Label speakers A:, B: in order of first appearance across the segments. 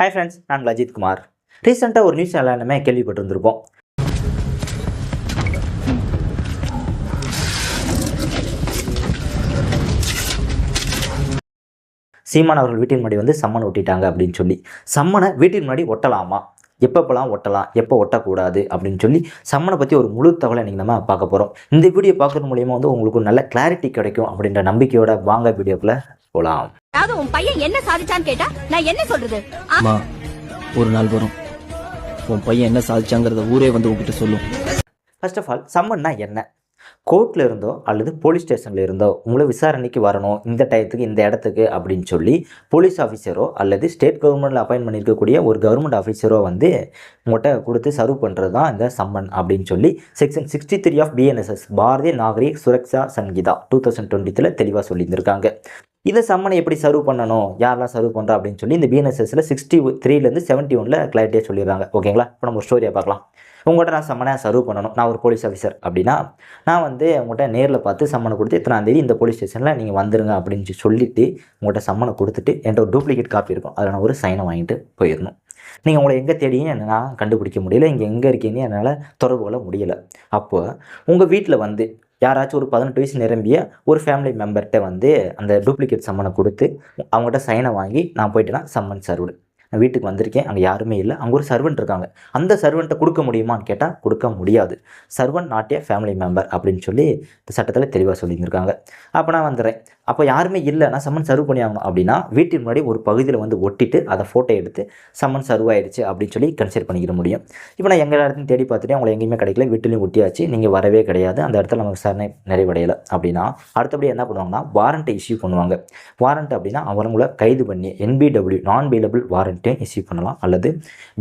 A: Hi friends நான் அஜித் குமார். ரீசெண்டாக ஒரு நியூஸ் எல்லாருமே கேள்விப்பட்டிருந்திருப்போம். சீமான் அவர்கள் வீட்டின் முன்னாடி வந்து சம்மன் ஒட்டிட்டாங்க அப்படின்னு சொல்லி. சம்மனை வீட்டின் முன்னாடி ஒட்டலாமா? எப்பப்பெல்லாம் ஒட்டலாம்? எப்போ ஒட்டக்கூடாது? அப்படின்னு சொல்லி சம்மனை பற்றி ஒரு முழு தகவலை இன்றைக்கி நம்ம பார்க்க போகிறோம் இந்த வீடியோ பார்க்குறது மூலியமாக வந்து உங்களுக்கு நல்ல கிளாரிட்டி கிடைக்கும் அப்படின்ற நம்பிக்கையோட வாங்க வீடியோக்குள்ளே போகலாம்
B: அதாவது உன் பையன் என்ன சாதிச்சான்னு கேட்டா நான் என்ன சொல்றது?
C: அம்மா ஒரு நாள் வரும். உன் பையன் என்ன சாதிச்சாங்கிறத ஊரே வந்து உங்ககிட்ட சொல்லும்.
A: ஃபர்ஸ்ட் ஆஃப் ஆல் சம்மன்னா என்ன? கோர்ட்டில் இருந்தோ அல்லது போலீஸ் ஸ்டேஷனில் இருந்தோ உங்களை விசாரணைக்கு வரணும் இந்த டயத்துக்கு இந்த இடத்துக்கு அப்படின்னு சொல்லி போலீஸ் ஆஃபீஸரோ அல்லது ஸ்டேட் கவர்மெண்ட்டில் அப்பாயின் பண்ணியிருக்கக்கூடிய ஒரு கவர்மெண்ட் ஆஃபீஸரோ வந்து உங்கள்கிட்ட கொடுத்து சர்வ் பண்ணுறது தான் இந்த சம்மன் அப்படின்னு சொல்லி section sixty three of BNSS Bharatiya Nagarik Suraksha Sanhita two thousand டுவெண்ட்டித்தில் தெளிவாக சொல்லியிருந்திருக்காங்க. இதை சம்மனை எப்படி சர்வ் பண்ணணும்? யாரெல்லாம் சர்வ் பண்ணுறா அப்படின்னு சொல்லி இந்த பிஎன்எஸ்எஸில் சிக்ஸ்டி த்ரீலேருந்து செவன்ட்டி ஒனில் கிளாரிட்டியாக சொல்லிடுறாங்க. ஓகேங்களா? இப்போ நம்ம ஒரு ஸ்டோரியை பார்க்கலாம். உங்கள்கிட்ட நான் சம்மனை சர்வ் பண்ணணும். நான் ஒரு போலீஸ் ஆஃபீஸர் அப்படின்னா நான் வந்து உங்கள்கிட்ட நேரில் பார்த்து சம்மனை கொடுத்து இத்தனாம் தேதி இந்த போலீஸ் ஸ்டேஷனில் நீங்கள் வந்துருங்க அப்படின்னு சொல்லி சொல்லிட்டு உங்கள்கிட்ட சம்மனை கொடுத்துட்டு என்கிட்ட ஒரு டூப்ளிகேட் காப்பி இருக்கும். அதில் நான் ஒரு சைனை வாங்கிட்டு போயிடணும். நீங்கள் உங்களை எங்கே தேடியும் என்னால் கண்டுபிடிக்க முடியல. இங்கே எங்கே இருக்கீங்கன்னு என்னால் தொடர்பு கொள்ள முடியலை. அப்போ உங்கள் வீட்டில் வந்து யாராச்சும் ஒரு பதினெட்டு வயசு நிரம்பிய ஒரு ஃபேமிலி மெம்பர்கிட்ட வந்து அந்த டூப்ளிகேட் சம்மனை கொடுத்து அவங்ககிட்ட சைனை வாங்கி நான் போயிட்டேன்னா சம்மன் சர்வ்டு. நான் வீட்டுக்கு வந்திருக்கேன் அங்கே யாருமே இல்லை. அங்கே ஒரு சர்வெண்ட் இருக்காங்க. அந்த சர்வெண்ட்டை கொடுக்க முடியுமான்னு கேட்டால் கொடுக்க முடியாது. Servant not a family member அப்படின்னு சொல்லி இந்த சட்டத்தில் தெளிவாக சொல்லியிருந்திருக்காங்க. அப்போ நான் வந்துடுறேன். அப்போ யாருமே இல்லை நான் சம்மன் சர்வ் பண்ணி ஆகணும் அப்படின்னா வீட்டின் முன்னாடி ஒரு பகுதியில் வந்து ஒட்டிட்டு அதை ஃபோட்டோ எடுத்து சம்மன் சர்வ் ஆயிடுச்சு அப்படின்னு சொல்லி கன்சிடர் பண்ணிக்கிற முடியும். இப்போ நான் எங்கள் இடத்துல தேடி பார்த்துட்டு அவங்களை எங்கேயுமே கிடைக்கல வீட்டிலையும் ஒட்டியாச்சு நீங்கள் வரவே கிடையாது. அந்த இடத்துல நமக்கு விசாரணை நிறைவடையலை அப்படின்னா அடுத்தபடி என்ன பண்ணுவாங்கன்னா வாரண்ட்டை இஷ்யூ பண்ணுவாங்க. வாரண்ட் அப்படின்னா அவங்கள கைது பண்ணி என்பிடபிள்யூ நான் பெயிலபிள் வாரண்ட்டையும் இஷ்யூ பண்ணலாம் அல்லது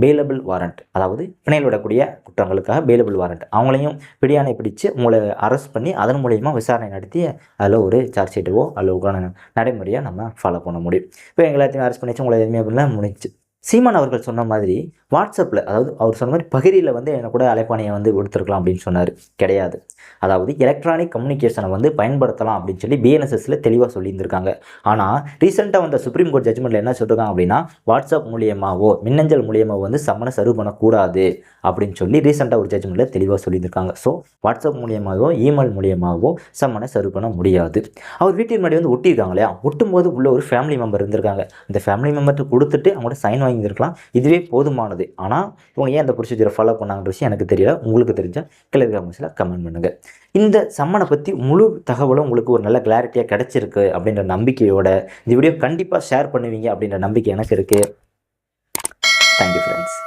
A: பெயிலபிள் வாரண்ட் அதாவது பிணையில் விடக்கூடிய குற்றங்களுக்காக பெயிலபிள் வாரண்ட் அவங்களையும் பிடியானை பிடிச்சு உங்களை அரெஸ்ட் பண்ணி அதன் மூலயமா விசாரணை நடத்தி அதில் ஒரு சார்ஜ் ஷீட்டுவோ அல்லது உட்கான நடைமுறையாக நம்ம ஃபாலோ பண்ண முடியும். இப்போ எங்க எல்லாத்தையும் அரெஸ்ட் பண்ணிச்சு உங்களை எதுவுமே அப்படின்னா முடிச்சு சீமான் அவர்கள் சொன்ன மாதிரி வாட்ஸ்அப்பில் அதாவது அவர் சொன்ன மாதிரி பகிரியில் வந்து என்னை கூட அழைப்பானையை வந்து கொடுத்துருக்கலாம் அப்படின்னு சொன்னார். கிடையாது. அதாவது எலக்ட்ரானிக் கம்யூனிகேஷனை வந்து பயன்படுத்தலாம் அப்படின்னு சொல்லி பிஎன்எஸ்எஸில் தெளிவாக சொல்லியிருந்திருக்காங்க. ஆனால் ரீசெண்டாக வந்த சுப்ரீம் கோர்ட் ஜட்மெண்ட்டில் என்ன சொல்லியிருக்காங்க அப்படின்னா வாட்ஸ்அப் மூலியமாவோ மின்னஞ்சல் மூலியமாக வந்து சம்மனை சர்வ் பண்ணக்கூடாது அப்படின்னு சொல்லி ரீசெண்டாக ஒரு ஜட்மெண்ட்டில் தெளிவாக சொல்லியிருக்காங்க ஸோ வாட்ஸ்அப் மூலியமாகவோ இமெயில் மூலியமாகவோ சம்மனை சர்வ் பண்ண முடியாது. அவர் வீட்டின் முன்னாடி வந்து ஒட்டியிருக்காங்க இல்லையா? ஒட்டும்போது உள்ள ஒரு ஃபேமிலி மெம்பர் இருந்திருக்காங்க. அந்த ஃபேமிலி மெம்பர்கிட்ட கொடுத்துட்டு அவங்கள்ட்ட சைன் வாங்கியிருக்கலாம் இதுவே போதுமானது. ஆனால் இவங்க ஏன் அந்த ப்ரொசீஜரை ஃபாலோ பண்ணாங்கன்ற விஷயம் எனக்கு தெரியல. உங்களுக்கு தெரிஞ்சால் கிளர் கமெண்ட்ஸில் கமெண்ட் பண்ணுங்கள் இந்த சம்மனை பற்றி முழு தகவலும் உங்களுக்கு ஒரு நல்ல கிளாரிட்டியாக கிடச்சிருக்கு அப்படின்ற நம்பிக்கையோட இந்த வீடியோ கண்டிப்பாக ஷேர் பண்ணுவீங்க அப்படின்ற நம்பிக்கை எனக்கு இருக்குது தேங்க்யூ ஃப்ரெண்ட்ஸ்